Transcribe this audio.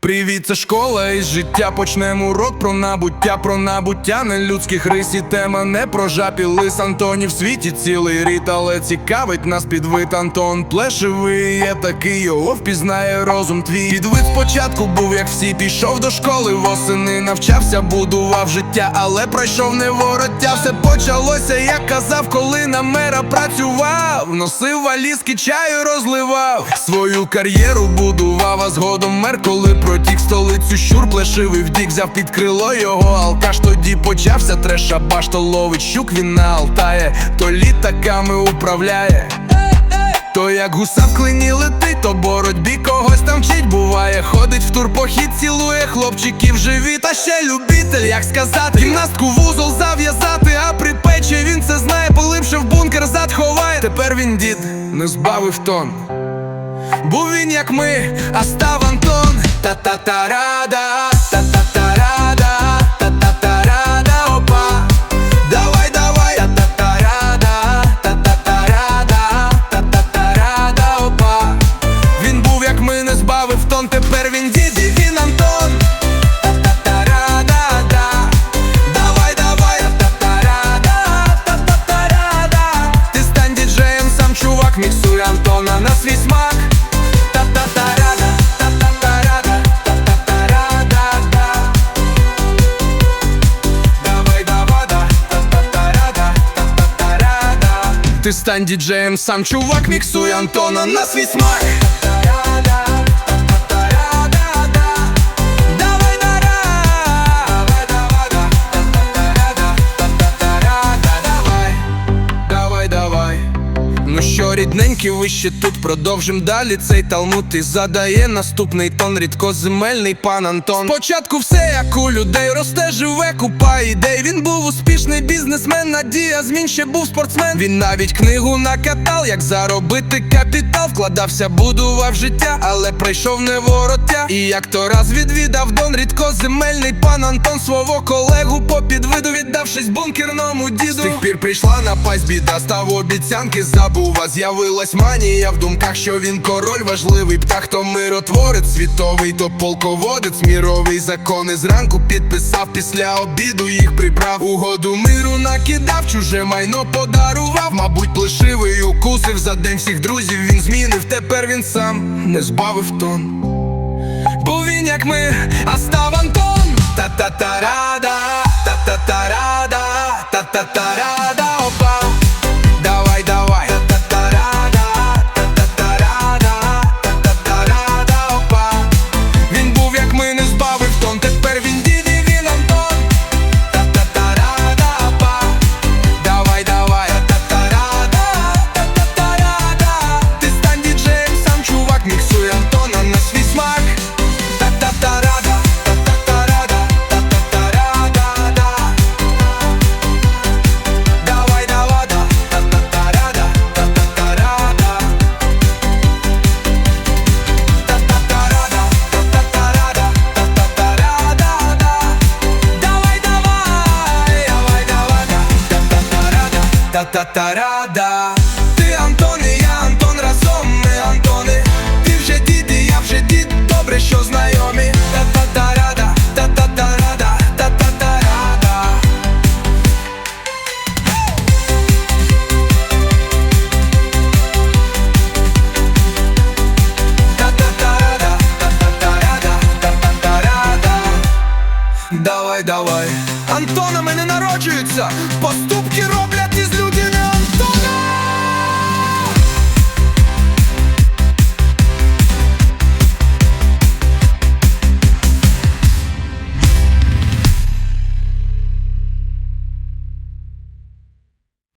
Привіт, це школа із життя. Почнемо урок про набуття, про набуття нелюдських рис. І тема не про жапі лис. Антонів в світі цілий рід, але цікавить нас підвид. Антон Плешивий є такий, його впізнає розум твій. Підвид спочатку був, як всі, пішов до школи восени, навчався, будував життя, але пройшов не вороття. Все почалося, як казав, коли на мера працював, носив валізки, чаю розливав, свою кар'єру будував, а згодом мер, коли протік столицю щур плешивий вдік, взяв під крило його алкаш. Тоді почався треша баш, то ловить щук він на Алтає, то літаками управляє. Як гуса в клині летить, то боротьбі когось там вчить буває. Ходить в турпохід, цілує хлопчиків живіт, а ще любитель, як сказати, гімнастку вузол зав'язати, а при печі він це знає, полипше в бункер зад ховає. Тепер він дід не збавив тон. Був він як ми, а став Антон Та-та-та-рада, та-та-та-рада, сам чувак, міксуй Антона на свій смак Та-та-та-рада, та-та-та-рада, та-та-та-рада, да Давай, давай, да, та-та-та-рада, та-та-та-рада Ти стань діджеєм, сам чувак, міксуй Антона на свій смак Що, рідненькі, ви ще тут продовжим далі цей талмуд і задає наступний тон рідкоземельний пан Антон. Спочатку все як у людей росте, живе купа ідей. Він був успішний бізнесмен, надія змін ще був спортсмен. Він навіть книгу накатав, як заробити капітал. Вкладався, будував життя, але прийшов не вороття. І як то раз відвідав Дон рідкоземельний пан Антон свого колегу по підвиду віддавшись бункерному діду. З тих пір прийшла напасть біда, став обіцянки забув, з'явилась манія в думках, що він король важливий птах, то миротворець світовий, то полководець міровий закони зранку підписав після обіду їх прибрав. Угоду миру накидав, чуже майно подарував. Мабуть, плешивий укусив за день всіх друзів. Він змінив, тепер він сам не збавив тон. Був він як ми, а став Антон та-та-та-рада, Та-та-та-рада, Ти Антон я Антон, разом ми Антони Ти вже дід і я вже дід, добре, що знайомі. Та-та-та-рада, та-та-та-рада, та-та-та-рада. Та-та-та-рада, та-та-та-рада, та-та-та-рада. Давай, давай. Антонами не народжуються,